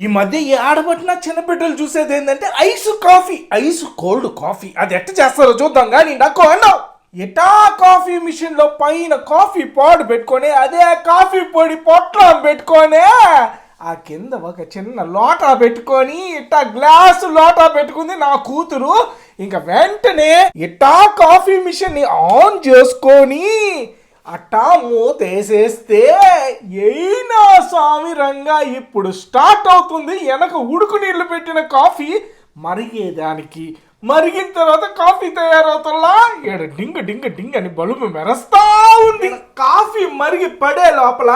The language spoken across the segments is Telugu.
ఈ మధ్య ఈ ఆడబట్టిన చిన్నబిడ్డలు చూసేది ఏంటంటే ice coffee. Ice cold coffee. అది ఎట్ట చేస్తారో చూద్దాం కానీ నాకు అన్నావు. ఎటా కాఫీ మిషన్లో పైన కాఫీ పాడు పెట్టుకొని అదే కాఫీ పొడి పొట్లం పెట్టుకొని ఆ కింద ఒక చిన్న లోటా పెట్టుకొని ఇట్టా గ్లాసు లోటా పెట్టుకుంది నా కూతురు. ఇంకా వెంటనే ఇట్టా కాఫీ మిషన్ని ఆన్ చేసుకొని అట్టా మూతేసేస్తే అయినా స్వామి రంగా ఇప్పుడు స్టార్ట్ అవుతుంది. వెనక ఉడుకు నీళ్ళు పెట్టిన కాఫీ మరిగేదానికి. మరిగిన తర్వాత కాఫీ తయారవుతుందా ఈడ డింగ్ డింగ్ డింగ్ అని బలుపు మెరస్తా ఉంది. కాఫీ మరిగి పడే లోపల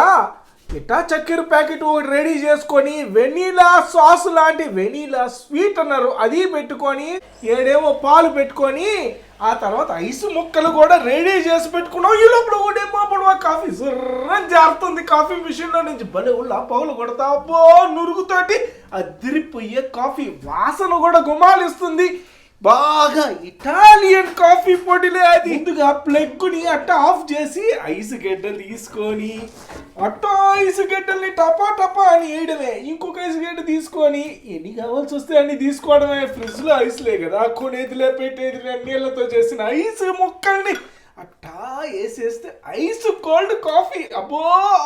ఇట్టా చక్కెర ప్యాకెట్ ఒకటి రెడీ చేసుకొని వెనీలా సాస్ లాంటి వెనీలా స్వీట్ అన్నారు. అది పెట్టుకొని ఏడేమో పాలు పెట్టుకొని ఆ తర్వాత ఐస్ ముక్కలు కూడా రెడీ చేసి పెట్టుకున్నాం. ఈ లోపల కూడా అప్పుడు కాఫీ సుర్రం జారుతుంది. కాఫీ మిషన్లో నుంచి భలే ఉళ్ళ పగులు కొడతా. అబ్బో నురుగుతోటి అదిరిపోయే కాఫీ వాసన కూడా గుమాలిస్తుంది. బాగా ఇటాలియన్ కాఫీ పొడిలే అది. ముందుగా ప్లగ్గుని అట్ట ఆఫ్ చేసి ఐస్ గడ్డలు తీసుకొని అట్ట ఐస్ గడ్డల్ని టపా టపా అని వేయడమే ఇంకొక ఐస్ గడ్డ తీసుకొని ఎన్ని కావాల్సి వస్తే అన్ని తీసుకోవడమే. ఫ్రిడ్జ్లో ఐస్లే కదా కొనేదిలే పెట్టేదిలే నీళ్ళతో చేసిన ఐస్ ముక్కల్ని అట్టా వేసేస్తే ఐస్ కోల్డ్ కాఫీ. అబ్బో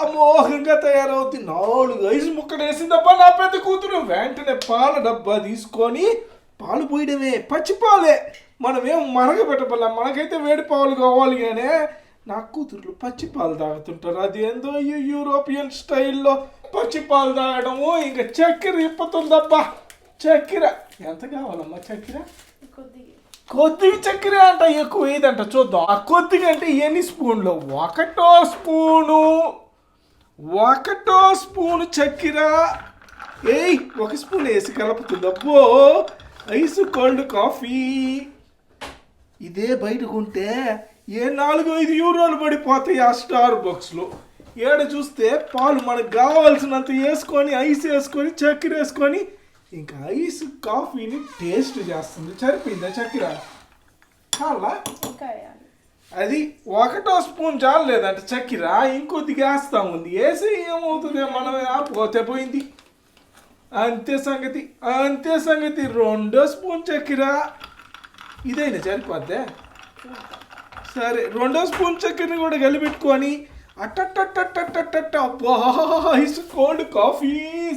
అమోఘంగా తయారవుతుంది. నాలుగు ఐస్ ముక్కలు వేసిందబ్బా నా పెద్ద కూతురు. వెంటనే పాల డబ్బా తీసుకొని పాలు పోయడమే. పచ్చి పాలే. మనమేం మరగబెట్టబల్ల మనకైతే వేడి పాలు కావాలి కానీ నా కూతుర్లు పచ్చి పాలు తాగుతుంటారు. అది ఏందో ఈ యూరోపియన్ స్టైల్లో పచ్చి పాలు తాగడము. ఇంకా చక్కెర ఇప్పుతుందబ్బా. చక్కెర. ఎంత కావాలమ్మా చక్కెర? కొద్దిగా. కొద్దిగా చక్కెర అంట ఎక్కువ. ఏదంట చూద్దాం. ఆ కొద్దిగా అంటే ఎన్ని స్పూన్లు? ఒకటో స్పూను. ఒకటో స్పూను చక్కెర. ఏయ్ ఒక స్పూన్ వేసి కలుపుతుంది అబ్బో ఐస్ కోల్డ్ కాఫీ. ఇదే బయటకుంటే ఏ నాలుగు ఐదు యూరోలు పడిపోతాయి ఆ స్టార్ బాక్స్లో ఏడ చూస్తే పాలు మనకు కావాల్సినంత వేసుకొని ఐస్ వేసుకొని చక్కెర వేసుకొని ఇంకా ఐస్ కాఫీని టేస్ట్ చేస్తుంది. సరిపోయిందా చక్కెర? చాలా. అది ఒకటో స్పూన్ చాలు లేదంటే చక్కెర. ఇంకొద్దిగా వేస్తా ఉంది. వేసి ఏమవుతుంది మనం పోతే పోయింది. అంతే సంగతి అంతే సంగతి. రెండో స్పూన్ చక్కెర. ఇదైనా సరిపోద్దే? సరే రెండో స్పూన్ చక్కెరని కూడా కలిపెట్టుకొని అట్టట్టట్టట్టట్టట్ట. అబ్బా కోల్డ్ కాఫీ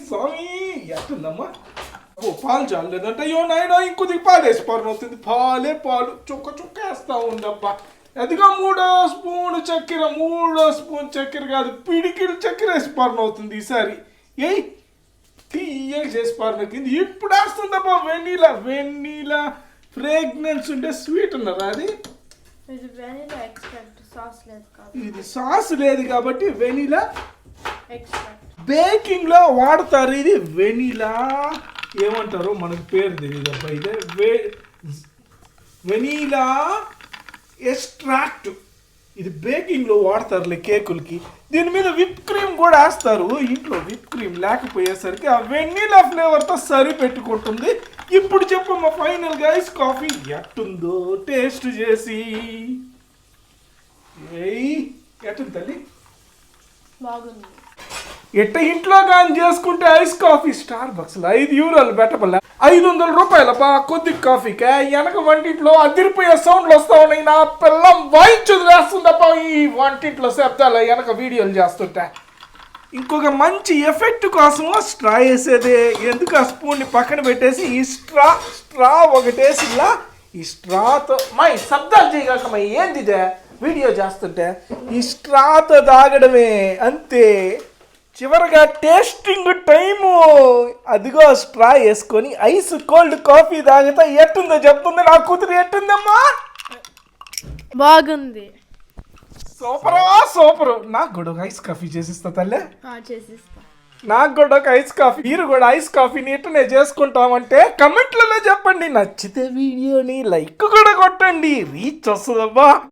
స్వామి ఎట్టుందమ్మా? ఓ పాలు చాలు లేదంటే అయ్యో నాయన ఇంకొద్ది పాలు వేసి అవుతుంది పాలే పాలు. చుక్క చుక్క వేస్తా ఉందబ్బా. అదిగా మూడో స్పూన్ చక్కెర మూడో స్పూన్ చక్కెర కాదు పిడికిడి చక్కెర వేసి పాలన అవుతుంది ఈసారి. ఏయ్ తీయగా చేసి పాలన కింద ఇప్పుడు వేస్తుందబ్బా వెన్నీలా వెన్నీలా. ఫ్రేగ్నెన్స్ ఉంటే స్వీట్ ఉన్నదా అది? ఇది వెనీలా సాస్ లేదు కాదు ఇది సాస్ లేదు కాబట్టి వెనీలా బేకింగ్లో వాడతారు ఇది వెనీలా ఏమంటారో మనకు పేరు తెలియదు అబ్బా. ఇదే వే వెనీలా ఎక్స్ట్రాక్ట్ ఇది బేకింగ్లో వాడతారులే కేకులకి. దీని మీద విప్ క్రీమ్ కూడా వేస్తారు. ఇంట్లో విప్ క్రీమ్ లేకపోయేసరికి ఆ వెన్నీలా ఫ్లేవర్తో సరి పెట్టుకుంటుంది ఇప్పుడు చెప్పమ్మా ఫైనల్గా ఫైనల్ ఐస్ కాఫీ ఎట్టుందో టేస్ట్ చేసి. ఏయ్ ఎట్టుంది తల్లి? బాగుంది. ఎట్ట ఇంట్లో కానీ చేసుకుంటే ఐస్ కాఫీ స్టార్ బక్స్ ఐదు యూరోలు పెట్టబల్ల ఐదు వందల రూపాయల బా కొద్ది కాఫీకే వెనక వంటింట్లో అదిరిపోయే సౌండ్లు వస్తా ఉన్నాయి. నా పిల్లం వాయించు వేస్తుందప్ప ఈ వంటింట్లో శబ్దాలు వెనక వీడియోలు చేస్తుంటే. ఇంకొక మంచి ఎఫెక్ట్ కోసం స్ట్రా వేసేదే. ఎందుకు ఆ స్పూన్ని పక్కన పెట్టేసి ఈ స్ట్రా స్ట్రా ఒకటేసి ఇలా ఈ స్ట్రాతో మై శబ్దాలు చేయగలమా ఏంది వీడియో చేస్తుంటే. ఈ స్ట్రాతో తాగడమే అంతే. చివరగా టేస్టింగ్ టైము అదిగో స్ట్రా వేసుకొని ఐస్ కోల్డ్ కాఫీ తాగితే ఎట్టుందో చెప్తుంది నా కూతురు ఎట్టుందమ్మా? బాగుంది. సూపరా సూపర్. నాకు కూడా ఒక ఐస్ కాఫీ చేసిస్తా తల్లే. చేసిస్తా. నాకు కూడా ఒక ఐస్ కాఫీ మీరు కూడా ఐస్ కాఫీని ఎట్లనే చేసుకుంటామంటే కమెంట్లలో చెప్పండి. నచ్చితే వీడియోని లైక్ కూడా కొట్టండి. రీచ్ వస్తుందబ్బా.